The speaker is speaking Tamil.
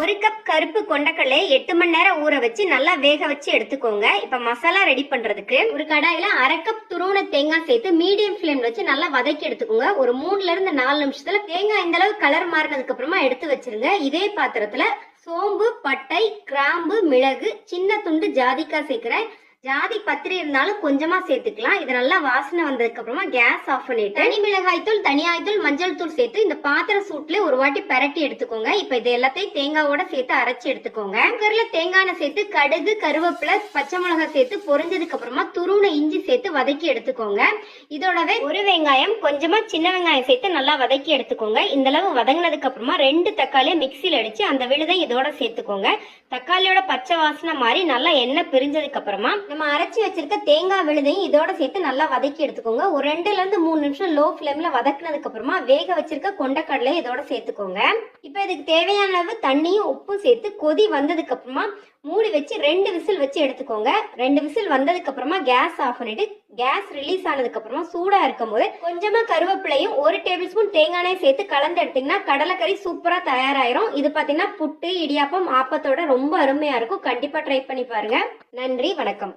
ஒரு கப் கருப்பு கொண்டக்கடலை எட்டு மணி நேரம் ஊற வச்சு நல்லா வேக வச்சு எடுத்துக்கோங்க. இப்ப மசாலா ரெடி பண்றதுக்கு ஒரு கடாயில அரை கப் துருவன தேங்காய் சேர்த்து மீடியம் ஃப்ளேம் வச்சு நல்லா வதக்கி எடுத்துக்கோங்க. ஒரு மூணுல இருந்து நாலு நிமிஷத்துல தேங்காய் இந்த அளவு கலர் மாறினதுக்கு அப்புறமா எடுத்து வச்சிருங்க. இதே பாத்திரத்துல சோம்பு பட்டை கிராம்பு மிளகு சின்ன துண்டு ஜாதிக்காய் சேர்க்கிறேன். ஜாதி பத்திரி இருந்தாலும் கொஞ்சமா சேர்த்துக்கலாம். இது நல்லா வாசனை வந்ததுக்கு அப்புறமா கேஸ் ஆஃப் பண்ணிட்டு தனி மிளகாய் தூள் தனியாய் தூள் மஞ்சள் தூள் சேர்த்து இந்த பாத்திர சூட்ல ஒரு வாட்டி பரட்டி எடுத்துக்கோங்க. இப்ப இது எல்லாத்தையும் தேங்காவோட சேர்த்து அரைச்சு எடுத்துக்கோங்க. குக்கர்ல தேங்காய் எண்ணெய் சேர்த்து கடுகு கருவேப்பிலை பச்சை மிளகாய் சேர்த்து பொரிஞ்சதுக்கு அப்புறமா துருவன இஞ்சி சேர்த்து வதக்கி எடுத்துக்கோங்க. இதோடவே ஒரு வெங்காயம் கொஞ்சமா சின்ன வெங்காயம் சேர்த்து நல்லா வதக்கி எடுத்துக்கோங்க. இந்த அளவு வதங்கினதுக்கு அப்புறமா ரெண்டு தக்காளியை மிக்சியில் அடிச்சு அந்த விழுதை இதோட சேர்த்துக்கோங்க. தக்காளியோட பச்சை வாசனை மாதிரி நல்லா எண்ணெய் பிரிஞ்சதுக்கு அப்புறமா நம்ம அரைச்சி வச்சிருக்க தேங்காய் விழுதையும் இதோட சேர்த்து நல்லா வதக்கி எடுத்துக்கோங்க. ஒரு ரெண்டுல இருந்து மூணு நிமிஷம் லோ ஃபிளேம்ல வதக்குனதுக்கு அப்புறமா வேக வச்சிருக்க கொண்டக்கடலையும் இதோட சேர்த்துக்கோங்க. இப்போ இதுக்கு தேவையான அளவு தண்ணியும் உப்பும் சேர்த்து கொதி வந்ததுக்கு அப்புறமா மூடி வச்சு ரெண்டு விசில் வச்சு எடுத்துக்கோங்க. ரெண்டு விசில் வந்ததுக்கு அப்புறமா கேஸ் ஆஃப் பண்ணிட்டு கேஸ் ரிலீஸ் ஆனதுக்கு அப்புறமா சூடா இருக்கும் போது கொஞ்சமா கருவேப்பிலையும் ஒரு டேபிள் ஸ்பூன் தேங்காய் சேர்த்து கலந்து எடுத்தீங்கன்னா கடலைக்கறி சூப்பரா தயாராயிரும். இது பாத்தீங்கன்னா புட்டு இடியாப்பம் ஆப்பத்தோட ரொம்ப அருமையா இருக்கும். கண்டிப்பா ட்ரை பண்ணி பாருங்க. நன்றி வணக்கம்.